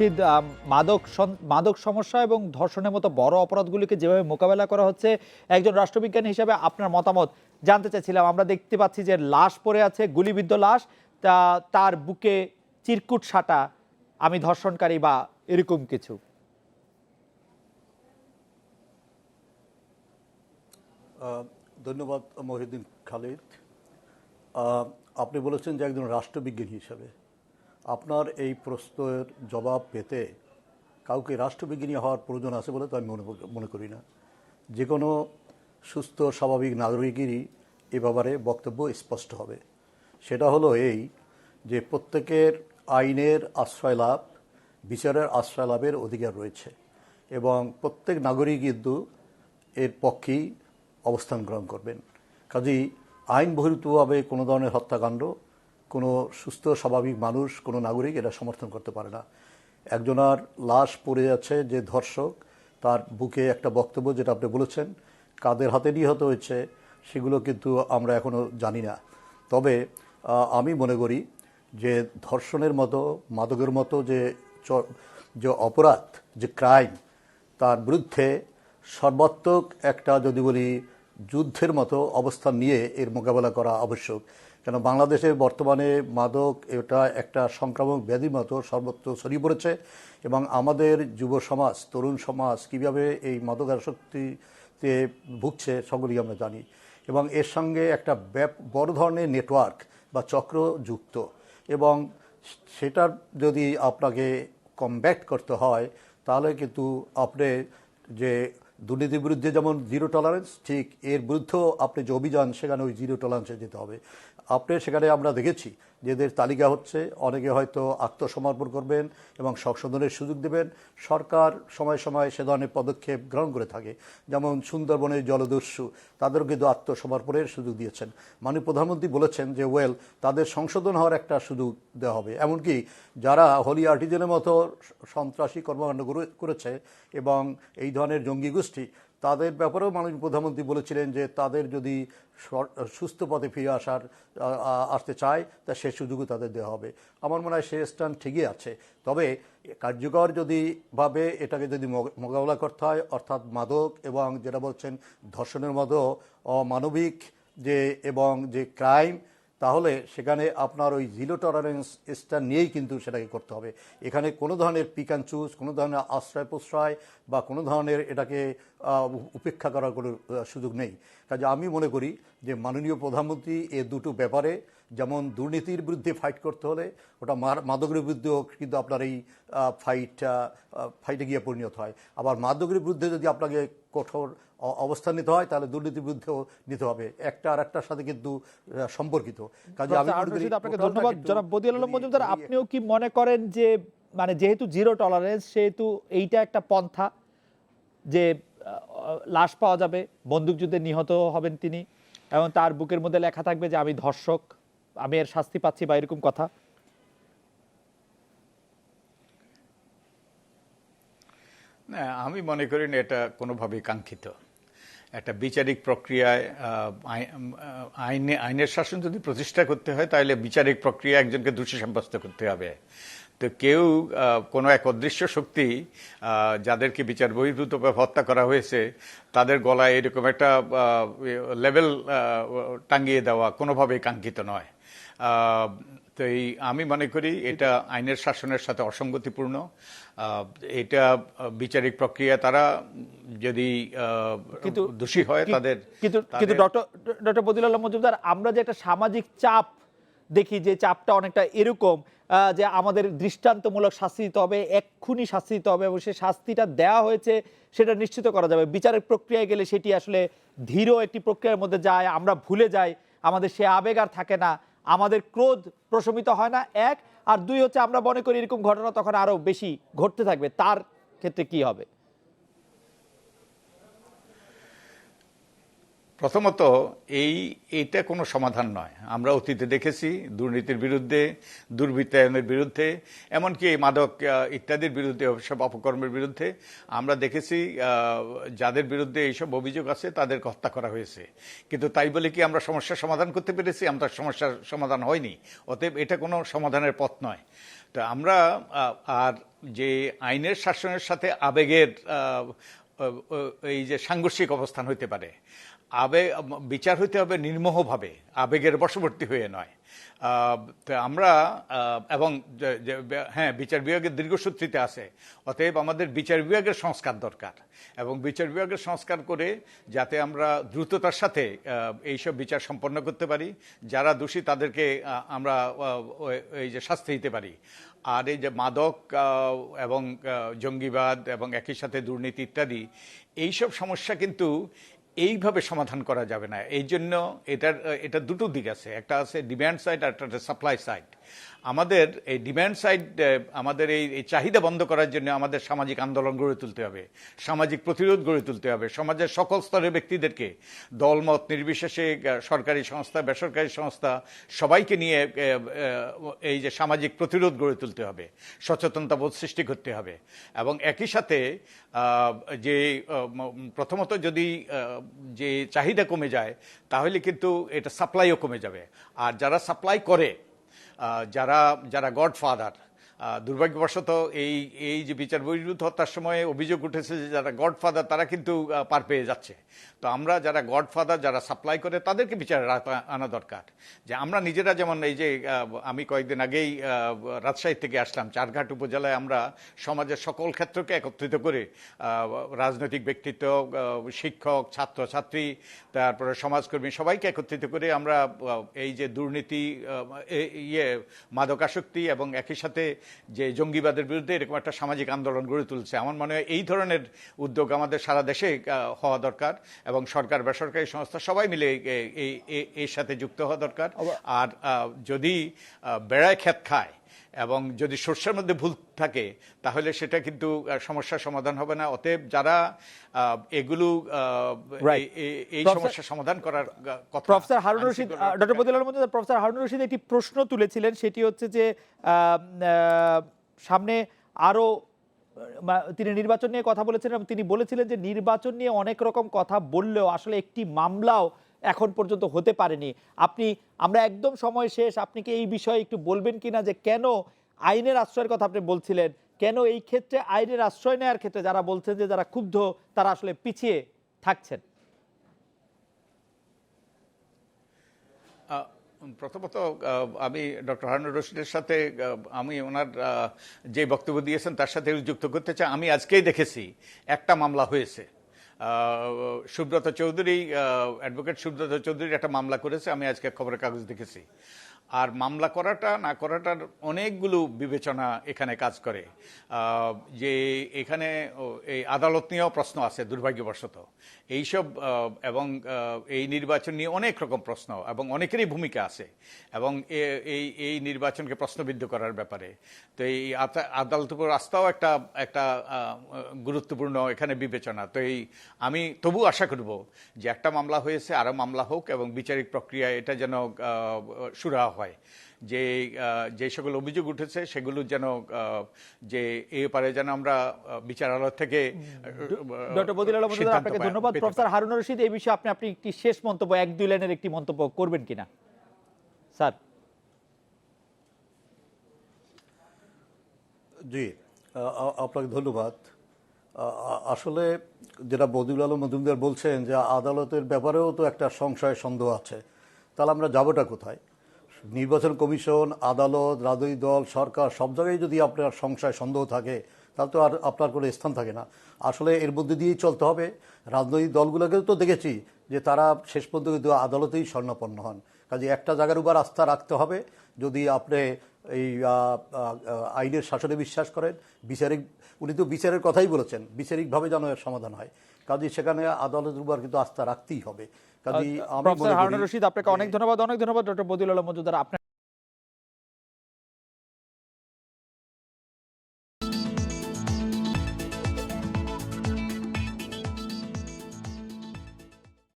খুরশিদ মাদক মাদক সমস্যা এবং ধর্ষণের মতো বড় অপরাধগুলিকে যেভাবে মোকাবেলা করা হচ্ছে, একজন রাষ্ট্রবিজ্ঞানী হিসেবে আপনার মতামত জানতে চাইছিলাম। আমরা দেখতে পাচ্ছি যে লাশ পড়ে আছে, গুলিবিদ্ধ লাশ, তা, তার বুকে চিরকুট সাটা, আমি ধর্ষণকারী বা এরকম কিছু। ধন্যবাদ, মহিউদ্দিন খালিদ। আপনি বলেছেন যে একজন রাষ্ট্রবিজ্ঞানী হিসেবে। আপনার এই প্রশ্নের জবাব পেতে কাউকে রাষ্ট্রবিজ্ঞানী হওয়ার প্রয়োজন আছে বলে তো আমি মনে মনে করি না। যে কোনো সুস্থ, স্বাভাবিক নাগরিকেরই এ ব্যাপারে বক্তব্য স্পষ্ট হবে। সেটা হলো এই যে প্রত্যেকের আইনের আশ্রয় লাভ, বিচারের আশ্রয় লাভের অধিকার রয়েছে এবং প্রত্যেক নাগরিক কিন্তু এর পক্ষেই অবস্থান গ্রহণ করবেন। কাজেই আইন বহির্ভূতভাবে কোনো ধরনের হত্যাকাণ্ড কোনো সুস্থ, স্বাভাবিক মানুষ, কোনো নাগরিক এটা সমর্থন করতে পারে না। একজনার লাশ পড়ে যাচ্ছে যে ধর্ষক, তার বুকে একটা বক্তব্য যেটা আপনি বলেছেন, কাদের হাতে নিহত হয়েছে, সেগুলো কিন্তু আমরা এখনও জানি না। তবে আমি মনে করি যে ধর্ষণের মতো, মাদকের মতো যে যে অপরাধ, যে ক্রাইম, তার বিরুদ্ধে সর্বাত্মক একটা যদি বলি যুদ্ধের মতো অবস্থান নিয়ে এর মোকাবেলা করা আবশ্যক। কেন বাংলাদেশে বর্তমানে মাদক এটা একটা সংক্রামক ব্যাধির মতো সর্বত্র ছড়িয়ে পড়েছে এবং আমাদের যুব সমাজ, তরুণ সমাজ কীভাবে এই মাদকাসক্তিতে ভুগছে সকলেই আমরা জানি এবং এর সঙ্গে একটা বড় ধরনের নেটওয়ার্ক বা চক্র যুক্ত এবং সেটার যদি আপনাকে কমব্যাক্ট করতে হয়, তাহলে কিন্তু আপনি যে দুর্নীতির বিরুদ্ধে যেমন জিরো টলারেন্স ঠিক এর বিরুদ্ধেও আপনি যে অভিযান, সেখানে ওই জিরো টলারেন্সে যেতে হবে। আপনি সেখানে আমরা দেখেছি যে এদের তালিকা হচ্ছে, অনেকে হয়তো আত্মসমর্পণ করবেন এবং সংশোধনের সুযোগ দেবেন। সরকার সময় সময় সে ধরনের পদক্ষেপ গ্রহণ করে থাকে। যেমন সুন্দরবনের জলদস্যু, তাদেরও কিন্তু আত্মসমর্পণের সুযোগ দিয়েছেন। মাননীয় প্রধানমন্ত্রী বলেছেন যে, ওয়েল, তাদের সংশোধন হওয়ার একটা সুযোগ দেওয়া হবে। এমনকি যারা হোলি আর্টিজেনের মতো সন্ত্রাসী কর্মকাণ্ড করেছে এবং এই ধরনের জঙ্গি গোষ্ঠী তাদের ব্যাপারেও মাননীয় প্রধানমন্ত্রী বলেছিলেন যে তাদের যদি সুস্থ পথে ফিরে আসার আসতে চায়, তা সে সুযোগও তাদের দেওয়া হবে। আমার মনে হয় সে স্ট্যান্ড ঠিকই আছে। তবে কার্যকর যদি ভাবে এটাকে যদি মোকাবেলা করতে হয়, অর্থাৎ মাদক এবং যেটা বলছেন ধর্ষণের মতো অমানবিক যে এবং যে ক্রাইম, তাহলে সেখানে আপনার ওই জিরো টলারেন্স স্ট্যান্ড নিয়েই কিন্তু সেটাকে করতে হবে। এখানে কোনো ধরনের পিক অ্যান্ড চুজ, কোনো ধরনের আশ্রয় প্রশ্রয় বা কোনো ধরনের এটাকে উপেক্ষা করার কোনো সুযোগ নেই। কাজে আমি মনে করি যে মাননীয় প্রধানমন্ত্রী এ দুটো ব্যাপারে যেমন দুর্নীতির বিরুদ্ধে ফাইট করতে হলে ওটা মাদকের বিরুদ্ধেও কিন্তু আপনার এই ফাইট ফাইটে গিয়ে পরিণত হয়। আবার মাদকের বিরুদ্ধে যদি আপনাকে কঠোর অবস্থান নিতে হয় তাহলে দুর্নীতির বিরুদ্ধেও নিতে হবে। একটা আর একটার সাথে কিন্তু সম্পর্কিত। কাজে আমি আপনাকে ধন্যবাদ। জনাব বদিউল আলম মজুমদার আপনিও কি মনে করেন যে মানে যেহেতু জিরো টলারেন্স সেহেতু এইটা একটা পন্থা যে লাশ পাওয়া যাবে। বন্দুকযুদ্ধে নিহত হবেন তিনি এবং তার বুকের মধ্যে লেখা থাকবে যে, আমি ধর্ষক, আমি এর শাস্তি পাচ্ছি বা এরকম কথা। না, আমি মনে করি না এটা কোনোভাবেই কাঙ্ক্ষিত। একটা বিচারিক প্রক্রিয়ায় আইনে, আইনের শাসন যদি প্রতিষ্ঠা করতে হয়, তাহলে বিচারিক প্রক্রিয়া একজনকে দোষী সাব্যস্ত করতে হবে। তো কেউ কোনো এক অদৃশ্য শক্তি যাদেরকে বিচার বহির্ভূতভাবে হত্যা করা হয়েছে তাদের গলায় এরকম একটা লেভেল টাঙ্গিয়ে দেওয়া কোনোভাবেই কাঙ্ক্ষিত নয়। তো এই আমি মনে করি এটা আইনের শাসনের সাথে অসঙ্গতিপূর্ণ। এটা বিচারিক প্রক্রিয়া তারা যদি কিন্তু দোষী হয় তাদের কিন্তু কিন্তু ডক্টর ডক্টর বদিউল আলম মজুমদার আমরা যে একটা সামাজিক চাপ দেখি যে চাপটা অনেকটা এরকম যে আমাদের দৃষ্টান্তমূলক শাস্তি দিতে হবে, এক্ষুনি শাস্তি দিতে হবে এবং সেই শাস্তিটা দেওয়া হয়েছে সেটা নিশ্চিত করা যাবে। বিচারের প্রক্রিয়ায় গেলে সেটি আসলে ধীর একটি প্রক্রিয়ার মধ্যে যায়, আমরা ভুলে যাই, আমাদের সে আবেগ আর থাকে না, আমাদের ক্রোধ প্রশমিত হয় না, এক। আর দুই হচ্ছে আমরা মনে করি এরকম ঘটনা তখন আরও বেশি ঘটতে থাকবে, তার ক্ষেত্রে কি হবে? প্রথমত, এই এটা কোনো সমাধান নয়। আমরা অতীতে দেখেছি দুর্নীতির বিরুদ্ধে, দুর্বৃত্তায়নের বিরুদ্ধে, এমনকি এই মাদক ইত্যাদির বিরুদ্ধে, সব অপকর্মের বিরুদ্ধে আমরা দেখেছি যাদের বিরুদ্ধে এইসব অভিযোগ আছে তাদেরকে হত্যা করা হয়েছে। কিন্তু তাই বলে কি আমরা সমস্যার সমাধান করতে পেরেছি? আমরা সমস্যার সমাধান হয়নি। অতএব এটা কোনো সমাধানের পথ নয়। তা আমরা আর যে আইনের শাসনের সাথে আবেগের এই যে সাংঘর্ষিক অবস্থান হইতে পারে। আবেগ বিচার হইতে হবে নির্মোহভাবে, আবেগের বশবর্তী হয়ে নয়। আমরা এবং হ্যাঁ বিচার বিভাগের দীর্ঘসূত্রিতে আছে। অতএব আমাদের বিচার বিভাগের সংস্কার দরকার। এবং বিচার বিভাগের সংস্কার করে যাতে আমরা দ্রুততার সাথে এইসব বিচার সম্পন্ন করতে পারি, যারা দোষী তাদেরকে আমরা এই যে শাস্তি দিতে পারি। আর এই যে মাদক এবং জঙ্গিবাদ এবং একই সাথে দুর্নীতি ইত্যাদি, এইসব সমস্যা কিন্তু এইভাবে সমাধান করা যাবে না। এই জন্য এটার এটা দুটো দিক আছে। একটা আছে ডিম্যান্ড সাইড আর একটা সাপ্লাই সাইড আমাদের এই ডিম্যান্ড সাইড আমাদের এই চাহিদা বন্ধ করার জন্য আমাদের সামাজিক আন্দোলন গড়ে তুলতে হবে। সামাজিক প্রতিরোধ গড়ে তুলতে হবে। সমাজের সকল স্তরের ব্যক্তিদেরকে, দলমত, নির্বিশেষে সরকারি সংস্থা, বেসরকারি সংস্থা, সবাইকে নিয়ে এই যে সামাজিক প্রতিরোধ গড়ে তুলতে হবে। সচেতনতা বোধ সৃষ্টি করতে হবে। এবং একই সাথে যে প্রথমত যদি যে চাহিদা কমে যায়, তাহলে কিন্তু এটা সাপ্লাইও কমে যাবে। আর যারা সাপ্লাই করে যারা যারা গডফাদার দুর্ভাগ্যবশত এই এই যে বিচার বহির্ভূত হত্যার সময় অভিযোগ উঠেছে যে যারা গডফাদার, তারা কিন্তু পার পেয়ে যাচ্ছে। তো আমরা যারা গডফাদার, যারা সাপ্লাই করে, তাদেরকে বিচারে আনা দরকার। যে আমরা নিজেরা যেমন এই যে আমি কয়েকদিন আগেই রাজশাহী থেকে আসলাম। চারঘাট উপজেলায় আমরা সমাজের সকল ক্ষেত্রকে একত্রিত করে রাজনৈতিক ব্যক্তিত্ব শিক্ষক ছাত্র ছাত্রী তারপরে সমাজকর্মী সবাইকে একত্রিত করে আমরা এই যে দুর্নীতি ইয়ে মাদকাসক্তি এবং একই সাথে যে জঙ্গিবাদের বিরুদ্ধে এরকম একটা সামাজিক আন্দোলন গড়ে তুলছে। আমার মনে হয় এই ধরনের উদ্যোগ আমাদের সারা দেশে হওয়া দরকার এবং সরকার বেসরকারি সংস্থা সবাই মিলে এই- এর সাথে যুক্ত হওয়া দরকার। আর যদি বেড়ায় ক্ষেত খায় এবং যদি শস্যের মধ্যে ভুল থাকে তাহলে সেটা কিন্তু সমস্যার সমাধান হবে না। অতএব যারা এগুলো এই- সমস্যার সমাধান করার কথা professor Harun Rashid doctor Badilal Majumdar professor Harun Rashid একটি প্রশ্ন তুলেছিলেন। সেটি হচ্ছে যে সামনে আরও তিনি নির্বাচন নিয়ে কথা বলেছেন এবং তিনি বলেছিলেন যে নির্বাচন নিয়ে অনেক রকম কথা বললেও আসলে একটি মামলাও এখন পর্যন্ত হতে পারেনি। আপনি, আমরা একদম সময় শেষ, আপনি কি এই বিষয়ে একটু বলবেন কিনা যে কেন আইনের আশ্রয়ের কথা আপনি বলছিলেন? কেন এই ক্ষেত্রে আইনের আশ্রয় নেওয়ার ক্ষেত্রে যারা বলছেন যে যারা ক্ষুব্ধ, তারা আসলে পিছিয়ে থাকছেন? প্রথমত আমি ডক্টর হারুন রশিদের সাথে আমি ওনার যে বক্তব্য দিয়েছেন তার সাথে যুক্ত করতে চাই। আমি আজকেই দেখেছি, একটা মামলা হয়েছে। সুব্রত চৌধুরী অ্যাডভোকেট সুব্রত চৌধুরী একটা মামলা করেছে আমি আজকে খবরের কাগজ দেখেছি। আর মামলা করাটা, না করাটার অনেকগুলো বিবেচনা এখানে কাজ করে। যে এখানে এই আদালত নিয়েও প্রশ্ন আছে দুর্ভাগ্যবশত। এইসব এবং এই নির্বাচন নিয়ে অনেক রকম প্রশ্ন এবং অনেকেরই ভূমিকা আছে। এবং এই এই নির্বাচনকে প্রশ্নবিদ্ধ করার ব্যাপারে। তো এই আদালতের উপর আস্থাও একটা একটা গুরুত্বপূর্ণ এখানে বিবেচনা। তো এই আমি তবু আশা করব যে একটা মামলা হয়েছে, আরও মামলা হোক এবং বিচারিক প্রক্রিয়া এটা যেন সুরাহা হয়। যে যে সকল অভিযোগ উঠেছে সেগুলো যেন যে এ পারে যেন আমরা বিচারালয় থেকে ডক্টর মজুমদার আপনাকে ধন্যবাদ। প্রফেসর হারুন রশিদ এই বিষয়ে আপনি আপনি একটি শেষ মন্তব্য এক দুই লাইনের একটি মন্তব্য করবেন কিনা? স্যার। জি আপনাকে ধন্যবাদ। আসলে যেটা বদিউল আলম মজুমদার বলছেন যে আদালতের ব্যাপারেও তো একটা সংশয় সন্দেহ আছে। তাহলে আমরা যাবোটা কোথায়? নির্বাচন কমিশন, আদালত, রাজনৈতিক দল, সরকার, সব জায়গায় যদি আপনার সংশয়, সন্দেহ থাকে, তাহলে তো আর আপনার কোনো স্থান থাকে না। আসলে এর মধ্যে দিয়েই চলতে হবে। রাজনৈতিক দলগুলোকেও তো দেখেছি যে তারা শেষ পর্যন্ত আদালতেই স্বর্ণাপন্ন হন। কাজে একটা জায়গার উপর আস্থা রাখতে হবে। যদি আপনি এই আইনের শাসনে বিশ্বাস করেন। বিচারিক উনি তো বিচারের কথাই বলেছেন বিচারিকভাবে যেন এর সমাধান হয়। কাজে সেখানে আদালতের উপর কিন্তু আস্থা রাখতেই হবে। কাজে আমি রশিদ আপনাকে অনেক ধন্যবাদ অনেক ধন্যবাদ ডক্টর বদিউল আলম মজুমদার। আপনার